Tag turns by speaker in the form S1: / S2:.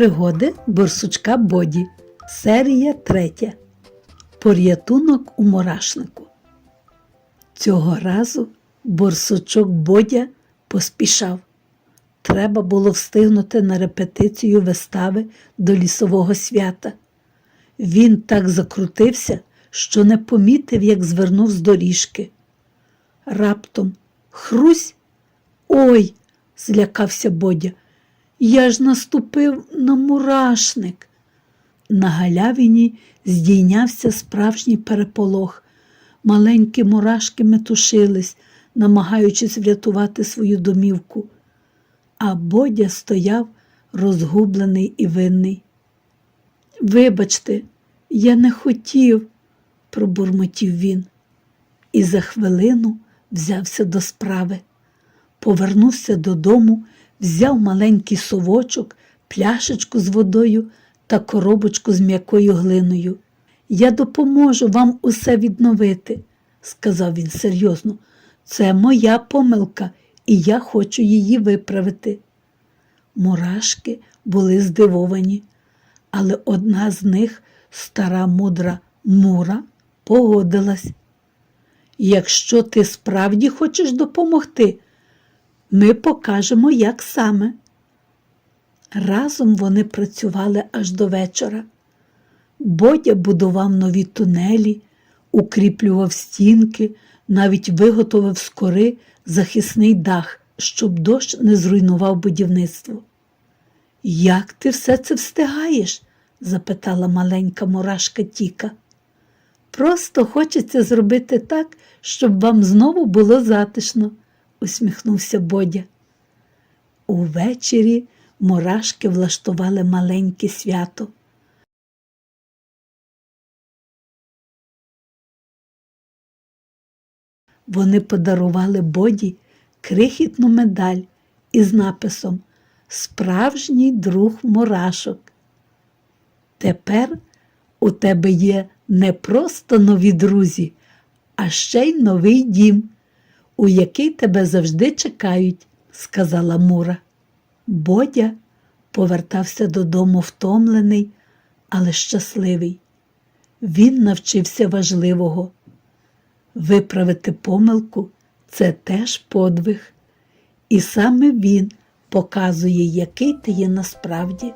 S1: Пригоди борсучка Боді. Серія третя. Порятунок у мурашнику. Цього разу борсучок Бодя поспішав. Треба було встигнути на репетицію вистави до лісового свята. Він так закрутився, що не помітив, як звернув з доріжки. Раптом хрусь. Ой, злякався Бодя. Я ж наступив на мурашник. На галявині здійнявся справжній переполох. Маленькі мурашки метушились, намагаючись врятувати свою домівку. А Бодя стояв розгублений і винний. Вибачте, я не хотів, пробурмотів він, і за хвилину взявся до справи. Повернувся додому, взяв маленький совочок, пляшечку з водою та коробочку з м'якою глиною. Я допоможу вам усе відновити, сказав він серйозно. Це моя помилка, і я хочу її виправити. Мурашки були здивовані, але одна з них, стара мудра Мура, погодилась. Якщо ти справді хочеш допомогти, ми покажемо, як саме. Разом вони працювали аж до вечора. Бодя будував нові тунелі, укріплював стінки, навіть виготовив з кори захисний дах, щоб дощ не зруйнував будівництво. Як ти все це встигаєш? запитала маленька мурашка Тіка. Просто хочеться зробити так, щоб вам знову було затишно, усміхнувся Бодя. Увечері мурашки влаштували маленьке свято. Вони подарували Боді крихітну медаль із написом Справжній друг мурашок. Тепер у тебе є не просто нові друзі, а ще й новий дім, у який тебе завжди чекають, сказала Мура. Бодя повертався додому втомлений, але щасливий. Він навчився важливого. Виправити помилку це теж подвиг, і саме він показує, який ти є насправді.